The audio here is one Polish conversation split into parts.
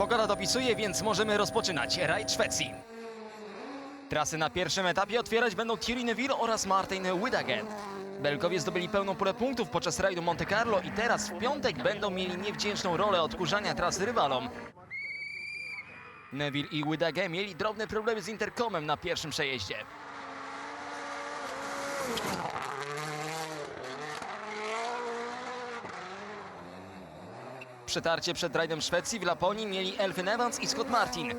Pogoda dopisuje, więc możemy rozpoczynać rajd Szwecji. Trasy na pierwszym etapie otwierać będą Thierry Neuville oraz Martin Wydagen. Belgowie zdobyli pełną pulę punktów podczas rajdu Monte Carlo i teraz w piątek będą mieli niewdzięczną rolę odkurzania trasy rywalom. Neville i Wydagen mieli drobne problemy z interkomem na pierwszym przejeździe. Przetarcie przed rajdem Szwecji w Laponii mieli Elfyn Evans i Scott Martin.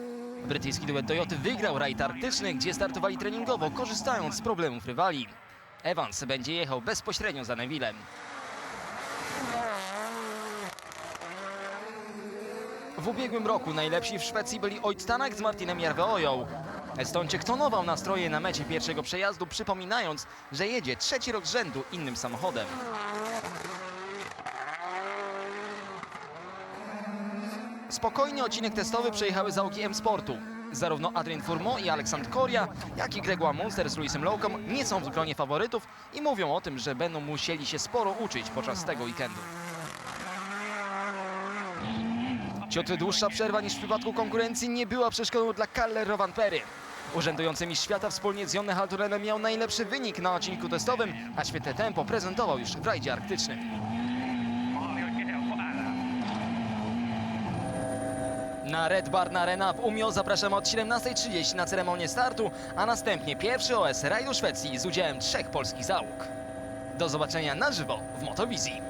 Brytyjski duet Toyoty wygrał rajd arktyczny, gdzie startowali treningowo, korzystając z problemów rywali. Evans będzie jechał bezpośrednio za Nevillem. W ubiegłym roku najlepsi w Szwecji byli Oit Tanak z Martinem Jarveoją. Estończyk tonował nastroje na mecie pierwszego przejazdu, przypominając, że jedzie trzeci rok z rzędu innym samochodem. Spokojnie odcinek testowy przejechały załogi M-Sportu. Zarówno Adrien Fourmont i Aleksandr Koria, jak i Gregoire Monster z Luisem Lowcom nie są w gronie faworytów i mówią o tym, że będą musieli się sporo uczyć podczas tego weekendu. Ciut dłuższa przerwa niż w przypadku konkurencji nie była przeszkodą dla Kalle Rovanpery. Urzędujący mistrz świata wspólnie z Jonne Halturenem miał najlepszy wynik na odcinku testowym, a świetne tempo prezentował już w rajdzie arktycznym. Na Red Barn Arena w Umeå zapraszamy od 17.30 na ceremonię startu, a następnie pierwszy OS rajdu Szwecji z udziałem trzech polskich załóg. Do zobaczenia na żywo w Motowizji.